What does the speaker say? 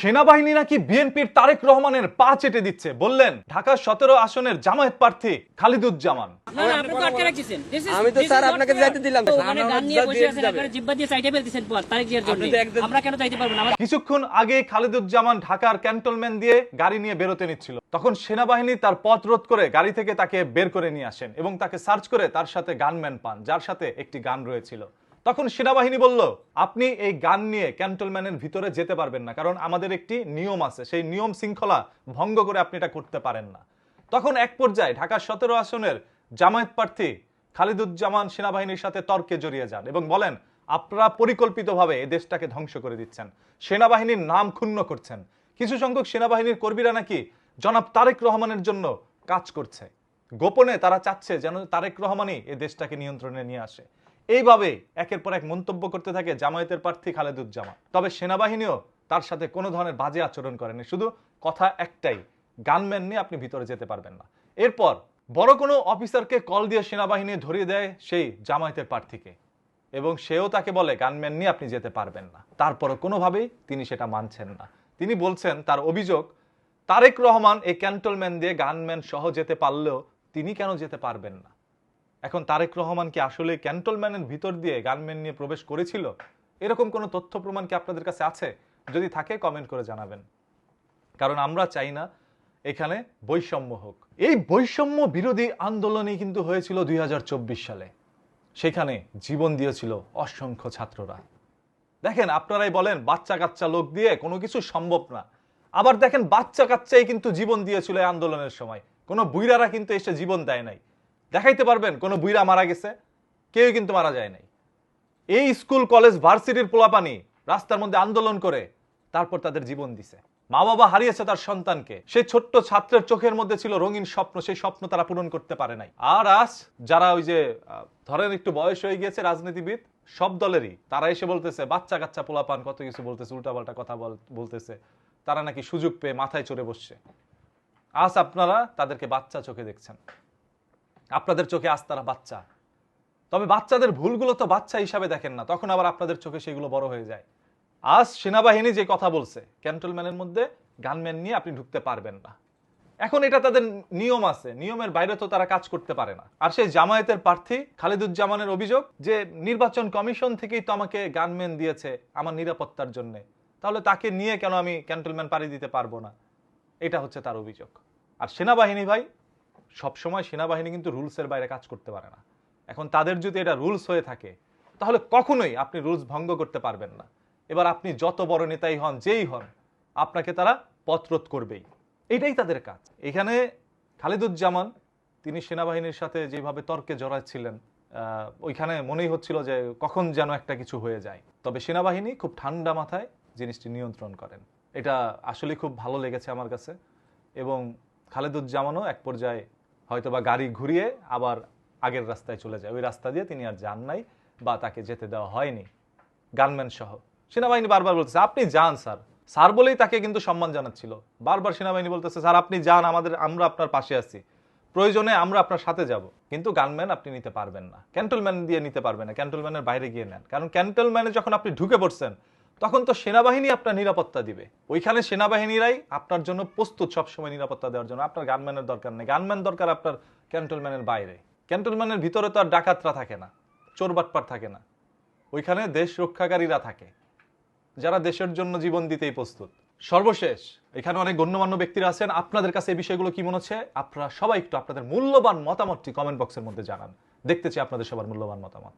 সেনাবাহিনী নাকি বিএনপির তারেক রহমানের পা চেটে দিচ্ছে? বললেন ঢাকার সতেরো আসনের জামায়াত প্রার্থী খালিদুজ্জামান। আমি তো স্যার আপনাকে যাইতে দিলাম। কিছুক্ষণ আগে খালিদুজ্জামান ঢাকার ক্যান্টনমেন্ট দিয়ে গাড়ি নিয়ে বেরোতে নিচ্ছিল। তখন সেনাবাহিনী তার পথ রোধ করে গাড়ি থেকে তাকে বের করে নিয়ে আসেন এবং তাকে সার্চ করে তার সাথে গানম্যান পান যার সাথে একটি গান রয়েছিল। তখন সেনাবাহিনী বলল, আপনি এই গান নিয়ে ক্যান্টনম্যানের ভিতরে যেতে পারবেন না, কারণ আমাদের একটি নিয়ম আছে। সেই নিয়ম শৃঙ্খলা ভঙ্গ করে আপনি এটা করতে পারেন না। তখন এক পর্যায়ে ঢাকার সতেরো আসনের জামায়াত প্রার্থী খালিদুজ্জামান সেনাবাহিনীর সাথে তর্কে জড়িয়ে যান এবং বলেন, আপনারা পরিকল্পিতভাবে এ দেশটাকে ধ্বংস করে দিচ্ছেন। সেনাবাহিনীর নাম ক্ষুণ্ণ করছেন। কিছু সংখ্যক সেনাবাহিনীর কর্মীরা নাকি জনাব তারেক রহমানের জন্য কাজ করছে। গোপনে তারা চাচ্ছে যেন তারেক রহমানই এ দেশটাকে নিয়ন্ত্রণে নিয়ে আসে। এইভাবে একের পর এক মন্তব্য করতে থাকে জামায়াতের প্রার্থী খালেদুজ্জামান। তবে সেনাবাহিনীও তার সাথে কোনো ধরনের বাজে আচরণ করেনি, শুধু কথা একটাই গানম্যান নিয়ে আপনি ভিতরে যেতে পারবেন না। এরপর বড় কোনো অফিসারকে কল দিয়ে সেনাবাহিনী ধরিয়ে দেয় সেই জামায়াতের প্রার্থীকে, এবং সেও তাকে বলে গানম্যান নিয়ে আপনি যেতে পারবেন না। তারপরও কোনোভাবেই তিনি সেটা মানছেন না। তিনি বলছেন, তার অভিযোগ, তারেক রহমান এই ক্যান্টলম্যান দিয়ে গানম্যান সহ যেতে পারলেও তিনি কেন যেতে পারবেন না? এখন তারেক রহমান কি আসলে ক্যান্টলম্যানের ভিতর দিয়ে গানম্যান নিয়ে প্রবেশ করেছিল? এরকম কোনো তথ্য প্রমাণ কি আপনাদের কাছে আছে? যদি থাকে কমেন্ট করে জানাবেন। কারণ আমরা চাই না এখানে বৈষম্য হোক। এই বৈষম্য বিরোধী আন্দোলনই কিন্তু হয়েছিল দুই হাজার চব্বিশ সালে। সেখানে জীবন দিয়েছিল অসংখ্য ছাত্ররা। দেখেন, আপনারাই বলেন, বাচ্চা কাচ্চা লোক দিয়ে কোনো কিছু সম্ভব না। আবার দেখেন, বাচ্চা কাচ্চাই কিন্তু জীবন দিয়েছিল এই আন্দোলনের সময়। কোনো বুইরারা কিন্তু এসে জীবন দেয় নাই। দেখাইতে পারবেন, কোনো বুইরা মারা গেছে, কেউ কিন্তু মারা যায় নাই। এই স্কুল, কলেজ, ভার্সিটির পোলাপানি রাস্তার মধ্যে আন্দোলন করে তারপর তাদের জীবন দিছে। মা বাবা হারিয়েছে তার সন্তানকে। সেই ছোট্ট ছাত্রের চোখের মধ্যে ছিল রঙিন স্বপ্ন, সেই স্বপ্ন তারা পূরণ করতে পারে নাই। আর আজ যারা ওই যে ধরেন একটু বয়স হয়ে গিয়েছে রাজনীতিবিদ, সব দলেরই তারা এসে বলতেছে, বাচ্চা কাচ্চা পোলাপান, কত কিছু বলতেছে, উল্টাপাল্টা কথা বল- বলতেছে। তারা নাকি সুযোগ পেয়ে মাথায় চড়ে বসছে। আজ আপনারা তাদেরকে বাচ্চা চোখে দেখছেন। আপনাদের চোখে আজ তারা বাচ্চা। তবে বাচ্চাদের ভুলগুলো তো বাচ্চা হিসাবে দেখেন না, তখন আবার আপনাদের চোখে সেগুলো বড় হয়ে যায়। আজ সেনাবাহিনী যে কথা বলছে, ক্যান্টনম্যানের মধ্যে গানম্যান নিয়ে আপনি ঢুকতে পারবেন না। এখন এটা তাদের নিয়ম আছে, নিয়মের বাইরে তো তারা কাজ করতে পারে না। আর সেই জামায়াতের প্রার্থী খালিদুজ্জামানের অভিযোগ যে, নির্বাচন কমিশন থেকেই তো আমাকে গানম্যান দিয়েছে আমার নিরাপত্তার জন্য, তাহলে তাকে নিয়ে কেন আমি ক্যান্টনম্যান পাড়ি দিতে পারব না? এটা হচ্ছে তার অভিযোগ। আর সেনাবাহিনী ভাই সবসময় সেনাবাহিনী কিন্তু রুলসের বাইরে কাজ করতে পারে না। এখন তাদের যদি এটা রুলস হয়ে থাকে, তাহলে কখনোই আপনি রুলস ভঙ্গ করতে পারবেন না। এবার আপনি যত বড় নেতাই হন, যেই হন, আপনাকে তারা পথরোধ করবেই। এটাই তাদের কাজ। এখানে খালিদুজ্জামান, তিনি সেনাবাহিনীর সাথে যেভাবে তর্কে জড়াচ্ছিলেন ওইখানে মনেই হচ্ছিল যে কখন যেন একটা কিছু হয়ে যায়। তবে সেনাবাহিনী খুব ঠান্ডা মাথায় জিনিসটি নিয়ন্ত্রণ করেন। এটা আসলে খুব ভালো লেগেছে আমার কাছে। এবং খালেদুজ্জামানও এক পর্যায়ে হয়তোবা গাড়ি ঘুরিয়ে আবার আগের রাস্তায় চলে যায়। ওই রাস্তা দিয়ে তিনি আর যান নাই বা তাকে যেতে দেওয়া হয়নি। গানম্যান সহ। সেনাবাহিনী বারবার বলতেছে, আপনি যান, স্যার। স্যার বলেই তাকে কিন্তু সম্মান জানাচ্ছিল। বারবার সেনাবাহিনী বলতেছে, স্যার, আপনি যান, আমাদের, আমরা আপনার পাশে আছি। প্রয়োজনে আমরা আপনার সাথে যাব। কিন্তু গানম্যান আপনি নিতে পারবেন না। ক্যান্টলম্যান দিয়ে নিতে পারবেন না। ক্যান্টলম্যানের বাইরে গিয়ে নেন। কারণ ক্যান্টলম্যানে যখন আপনি ঢুকে পড়ছেন তখন তো সেনাবাহিনী আপনার নিরাপত্তা দিবে। ওইখানে সেনাবাহিনীরাই আপনার জন্য প্রস্তুত সবসময় নিরাপত্তা দেওয়ার জন্য। আপনার গানম্যানের দরকার নেই। গানম্যান দরকার আপনার ক্যান্টলম্যানের বাইরে। ক্যান্টলম্যানের ভিতরে তো আর ডাকাতরা থাকে না চোরবাটপার থাকে না। ওইখানে দেশ রক্ষাকারীরা থাকে। যারা দেশের জন্য জীবন দিতেই প্রস্তুত। সর্বশেষ, এখানে অনেক গণ্যমান্য ব্যক্তিরা আছেন। আপনাদের কাছে এই বিষয়গুলো কি মনে হচ্ছে? আপনারা সবাই একটু আপনাদের মূল্যবান মতামতটি কমেন্ট বক্সের মধ্যে জানান। দেখতে চাই আপনাদের সবার মূল্যবান মতামত।